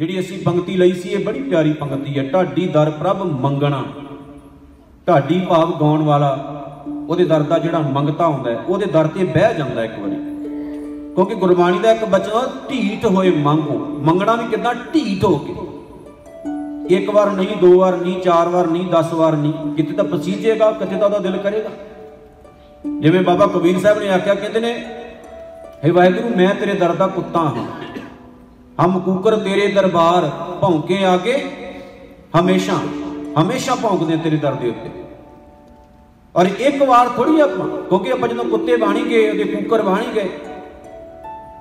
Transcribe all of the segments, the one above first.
ਜਿਹੜੀ ਅਸੀਂ ਪੰਕਤੀ ਲਈ ਸੀ, ਇਹ ਬੜੀ ਪਿਆਰੀ ਪੰਕਤੀ ਹੈ। ਢਾਡੀ ਦਰ ਪ੍ਰਭ ਮੰਗਣਾ। ਢਾਡੀ ਭਾਵ ਗਾਉਣ ਵਾਲਾ, ਉਹਦੇ ਦਰ ਦਾ ਜਿਹੜਾ ਮੰਗਤਾ ਹੁੰਦਾ ਉਹਦੇ ਦਰ ਤੇ ਬਹਿ ਜਾਂਦਾ ਇੱਕ ਵਾਰੀ। ਕਿਉਂਕਿ ਗੁਰਬਾਣੀ ਦਾ ਇੱਕ ਬਚਨ, ਢੀਠ ਹੋਏ ਮੰਗੋ। ਮੰਗਣਾ ਵੀ ਕਿਦਾਂ? ਢੀਠ ਹੋ ਕੇ। ਇੱਕ ਵਾਰ ਨਹੀਂ, ਦੋ ਵਾਰ ਨਹੀਂ, ਚਾਰ ਵਾਰ ਨਹੀਂ 10 ਵਾਰ ਨਹੀਂ। ਕਿਤੇ ਤਾਂ ਪਸੀਜੇਗਾ, ਕਿਤੇ ਤਾਂ ਉਹਦਾ ਦਿਲ ਕਰੇਗਾ। ਜਿਵੇਂ ਬਾਬਾ ਕਬੀਰ ਸਾਹਿਬ ਨੇ ਆਖਿਆ, ਕਹਿੰਦੇ ਨੇ, ਹੇ ਵਾਹਿਗੁਰੂ, ਮੈਂ ਤੇਰੇ ਦਰ ਦਾ ਕੁੱਤਾ ਹਾਂ। ਹਮ ਕੂਕਰ ਤੇਰੇ ਦਰਬਾਰ ਭੌਂਕੇ ਆਗੇ। ਹਮੇਸ਼ਾ ਹਮੇਸ਼ਾ ਭੌਂਕਦੇ ਤੇਰੇ ਦਰ ਦੇ ਉੱਤੇ। ਔਰ ਇੱਕ ਵਾਰ ਥੋੜੀ ਆਪਾਂ, ਕਿਉਂਕਿ ਆਪਾਂ ਜਦੋਂ ਕੁੱਤੇ ਬਾਣੀ ਗਏ, ਉਹਦੇ ਕੂਕਰ ਬਾਣੀ ਗਏ,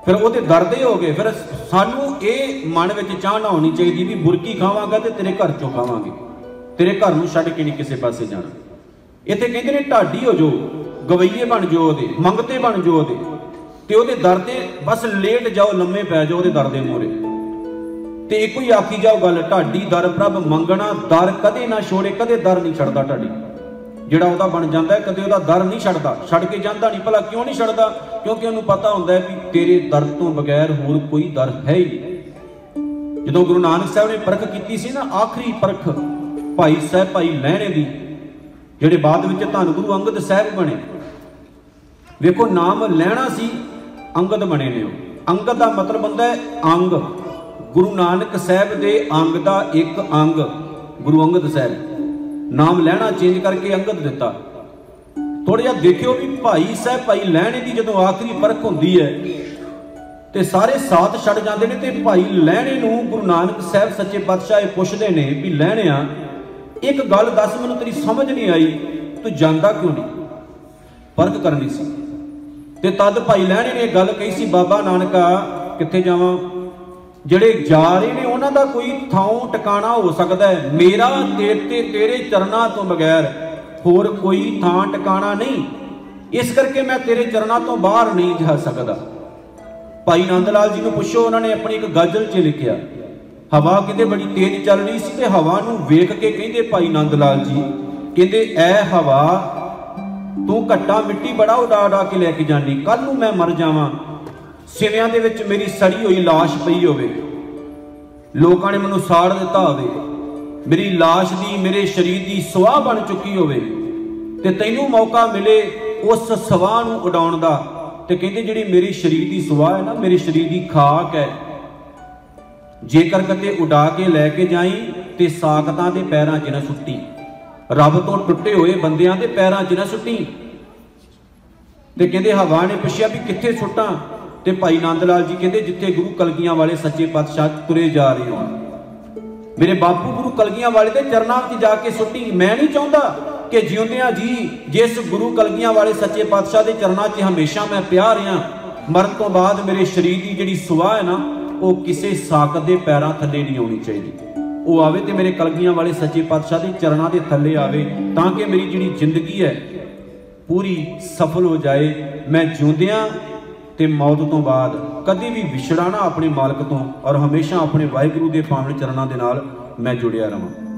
ਫਿਰ ਉਹਦੇ ਦਰਦੇ ਹੋ ਗਏ, ਫਿਰ ਸਾਨੂੰ ਇਹ ਮਨ ਵਿੱਚ ਚਾਹ ਨਾ ਹੋਣੀ ਚਾਹੀਦੀ ਵੀ ਬੁਰਕੀ ਖਾਵਾਂਗਾ ਤੇ ਤੇਰੇ ਘਰ ਚੋਂ ਖਾਵਾਂਗੇ। ਤੇਰੇ ਘਰ ਨੂੰ ਛੱਡ ਕੇ ਨਹੀਂ ਕਿਸੇ ਪਾਸੇ ਜਾਣਾ। ਇੱਥੇ ਕਹਿੰਦੇ ਨੇ ਢਾਡੀ ਹੋ ਜੋ ਗਵਈਏ ਬਣ ਜੋ ਉਹਦੇ, ਮੰਗਤੇ ਬਣ ਜੋ ਉਹਦੇ। ਤੇ ਉਹਦੇ ਦਰ ਤੇ ਬਸ ਲੇਟ ਜਾਓ, ਲੰਮੇ ਪੈ ਜਾਓ ਉਹਦੇ ਦਰ ਦੇ ਮੂਹਰੇ। ਤੇ ਇੱਕੋ ਹੀ ਆਖੀ ਜਾਓ ਗੱਲ, ਢਾਡੀ ਦਰ ਪ੍ਰਭ ਮੰਗਣਾ ਦਰ ਕਦੇ ਨਾ ਛੋੜੇ, ਕਦੇ ਦਰ ਨਹੀਂ ਛੱਡਦਾ ਢਾਡੀ। ਜਿਹੜਾ ਉਹਦਾ ਬਣ ਜਾਂਦਾ ਹੈ, ਕਦੇ ਉਹਦਾ ਦਰ ਨਹੀਂ ਛੱਡਦਾ। ਛੱਡ ਕੇ ਜਾਂਦਾ ਨਹੀਂ, ਭਲਾ ਕਿਉਂ ਨਹੀਂ ਛੱਡਦਾ? ਕਿਉਂਕਿ ਉਹਨੂੰ ਪਤਾ ਹੁੰਦਾ ਹੈ ਵੀ ਤੇਰੇ ਦਰ ਤੋਂ ਬਗੈਰ ਹੋਰ ਕੋਈ ਦਰ ਹੈ ਹੀ ਜਦੋਂ ਗੁਰੂ ਨਾਨਕ ਸਾਹਿਬ ਨੇ ਪਰਖ ਕੀਤੀ ਸੀ ਨਾ, ਆਖਰੀ ਪਰਖ ਭਾਈ ਸਾਹਿਬ ਭਾਈ ਲਹਿਣੇ ਦੀ, ਜਿਹੜੇ ਬਾਅਦ ਵਿੱਚ ਧੰਨ ਗੁਰੂ ਅੰਗਦ ਸਾਹਿਬ ਬਣੇ। ਵੇਖੋ, ਨਾਮ ਲੈਣਾ ਸੀ ਅੰਗਦ ਬਣੇ ਨੇ ਉਹ। ਅੰਗਦ ਦਾ ਮਤਲਬ ਹੁੰਦਾ ਹੈ ਅੰਗ। ਗੁਰੂ ਨਾਨਕ ਸਾਹਿਬ ਦੇ ਅੰਗ ਦਾ ਇੱਕ ਅੰਗ, ਗੁਰੂ ਅੰਗਦ ਸਾਹਿਬ। ਨਾਮ ਲੈਣਾ ਚੇਂਜ ਕਰਕੇ ਅੰਗਦ ਦਿੱਤਾ। ਥੋੜਾ ਜਿਹਾ ਦੇਖਿਓ ਵੀ ਭਾਈ ਸਾਹਿਬ, ਭਾਈ ਲੈਣੇ ਦੀ ਜਦੋਂ ਆਖਰੀ ਪਰਖ ਹੁੰਦੀ ਹੈ, ਤੇ ਸਾਰੇ ਸਾਥ ਛੱਡ ਜਾਂਦੇ ਨੇ ਤੇ ਭਾਈ ਲੈਣੇ ਨੂੰ ਗੁਰੂ ਨਾਨਕ ਸਾਹਿਬ ਸੱਚੇ ਪਾਤਸ਼ਾਹ ਇਹ ਪੁੱਛਦੇ ਨੇ ਵੀ ਲੈਣਿਆ, ਇੱਕ ਗੱਲ ਦੱਸ, ਮੈਨੂੰ ਤੇਰੀ ਸਮਝ ਨਹੀਂ ਆਈ, ਤੂੰ ਜਾਂਦਾ ਕਿਉਂ ਨਹੀਂ? ਪਰਖ ਕਰਨੀ ਸੀ। ਤੇ ਤਦ ਭਾਈ ਲੈਣੇ ਨੇ ਗੱਲ ਕਹੀ ਸੀ, ਬਾਬਾ ਨਾਨਕਾ, ਕਿੱਥੇ ਜਾਵਾਂ? ਜਿਹੜੇ ਜਾ ਰਹੇ ਨੇ, ਉਹਨਾਂ ਦਾ ਕੋਈ ਥਾਂ ਟਿਕਾਣਾ ਹੋ ਸਕਦਾ ਹੈ। ਮੇਰਾ ਤੇਰੇ ਤੇ ਤੇਰੇ ਚਰਨਾਂ ਤੋਂ ਬਗੈਰ ਹੋਰ ਕੋਈ ਥਾਂ ਟਿਕਾਣਾ ਨਹੀਂ। ਇਸ ਕਰਕੇ ਮੈਂ ਤੇਰੇ ਚਰਨਾਂ ਤੋਂ ਬਾਹਰ ਨਹੀਂ ਜਾ ਸਕਦਾ। ਭਾਈ ਆਨੰਦ ਲਾਲ ਜੀ ਨੂੰ ਪੁੱਛੋ, ਉਹਨਾਂ ਨੇ ਆਪਣੀ ਇੱਕ ਗਜ਼ਲ 'ਚ ਲਿਖਿਆ। ਹਵਾ ਕਿਤੇ ਬੜੀ ਤੇਜ਼ ਚੱਲ ਰਹੀ ਸੀ ਤੇ ਹਵਾ ਨੂੰ ਵੇਖ ਕੇ ਕਹਿੰਦੇ ਭਾਈ ਨੰਦ ਲਾਲ ਜੀ, ਕਹਿੰਦੇ, ਐ ਹਵਾ ਤੂੰ ਘੱਟਾ ਮਿੱਟੀ ਬੜਾ ਉਡਾ ਉਡਾ ਕੇ ਲੈ ਕੇ ਜਾਣੀ ਕੱਲ ਨੂੰ ਮੈਂ ਮਰ ਜਾਵਾਂ ਸਿਵਿਆਂ ਦੇ ਵਿੱਚ ਮੇਰੀ ਸੜੀ ਹੋਈ লাশ ਪਈ ਹੋਵੇ ਲੋਕਾਂ ਨੇ ਮੈਨੂੰ ਸਾੜ ਦਿੱਤਾ ਹੋਵੇ ਮੇਰੀ লাশ ਦੀ ਮੇਰੇ ਸਰੀਰ ਦੀ ਸਵਾਹ ਬਣ ਚੁੱਕੀ ਹੋਵੇ ਤੇ ਤੈਨੂੰ ਮੌਕਾ ਮਿਲੇ ਉਸ ਸਵਾਹ ਨੂੰ ਉਡਾਉਣ ਦਾ ਤੇ ਕਹਿੰਦੇ ਜਿਹੜੀ ਮੇਰੀ ਸਰੀਰ ਦੀ ਸਵਾਹ ਹੈ ਨਾ ਮੇਰੇ ਸਰੀਰ ਦੀ ਖਾਕ ਹੈ ਜੇਕਰ ਕਦੇ ਉਡਾ ਕੇ ਲੈ ਕੇ ਜਾਈ ਤੇ ਸਾਖਤਾਂ ਦੇ ਪੈਰਾਂ 'ਚ ਨਾ ਸੁੱਟੀ ਰੱਬ ਤੋਂ ਟੁੱਟੇ ਹੋਏ ਬੰਦਿਆਂ ਦੇ ਪੈਰਾਂ 'ਚ ਨਾ ਸੁੱਟੀ। ਤੇ ਕਹਿੰਦੇ ਹਵਾ ਨੇ ਪੁੱਛਿਆ ਵੀ ਕਿੱਥੇ ਸੁੱਟਾਂ? ਤੇ ਭਾਈ ਨੰਦ ਲਾਲ ਜੀ ਕਹਿੰਦੇ ਜਿੱਥੇ ਗੁਰੂ ਕਲਗੀਆਂ ਵਾਲੇ ਸੱਚੇ ਪਾਤਸ਼ਾਹ ਤੁਰੇ ਜਾ ਰਹੇ ਹੋ। ਮੇਰੇ ਬਾਪੂ ਗੁਰੂ ਕਲਗੀਆਂ ਵਾਲੇ ਦੇ ਚਰਨਾਂ ਵਿੱਚ ਜਾ ਕੇ ਸੁੱਟੀ। ਮੈਂ ਨਹੀਂ ਚਾਹੁੰਦਾ ਕਿ ਜਿਉਂਦਿਆਂ ਜੀ ਜਿਸ ਗੁਰੂ ਕਲਗੀਆਂ ਵਾਲੇ ਸੱਚੇ ਪਾਤਸ਼ਾਹ ਦੇ ਚਰਨਾਂ 'ਚ ਹਮੇਸ਼ਾ ਮੈਂ ਪਿਆ ਰਿਹਾ, ਮਰਨ ਤੋਂ ਬਾਅਦ ਮੇਰੇ ਸਰੀਰ ਦੀ ਜਿਹੜੀ ਸੁਆਹ ਹੈ ਨਾ, ਉਹ ਕਿਸੇ ਸਾਕਤ ਦੇ ਪੈਰਾਂ ਥੱਲੇ ਨਹੀਂ ਆਉਣੀ ਚਾਹੀਦੀ। ਉਹ ਆਵੇ ਤੇ ਮੇਰੇ ਕਲਗੀਆਂ ਵਾਲੇ ਸੱਚੇ ਪਾਤਸ਼ਾਹ ਦੇ ਚਰਨਾਂ ਦੇ ਥੱਲੇ ਆਵੇ, ਤਾਂ ਕਿ ਮੇਰੀ ਜਿਹੜੀ ਜ਼ਿੰਦਗੀ ਹੈ ਪੂਰੀ ਸਫਲ ਹੋ ਜਾਏ। ਮੈਂ ਜਿਉਂਦਿਆਂ ਤੇ ਮੌਤ ਤੋਂ ਬਾਅਦ ਕਦੀ ਵੀ ਵਿਛੜਾ ਨਾ ਆਪਣੇ ਮਾਲਕ ਤੋਂ ਔਰ ਹਮੇਸ਼ਾ ਆਪਣੇ ਵਾਹਿਗੁਰੂ ਦੇ ਪਾਵਨ ਚਰਨਾਂ ਦੇ ਨਾਲ ਮੈਂ ਜੁੜਿਆ ਰਵਾਂ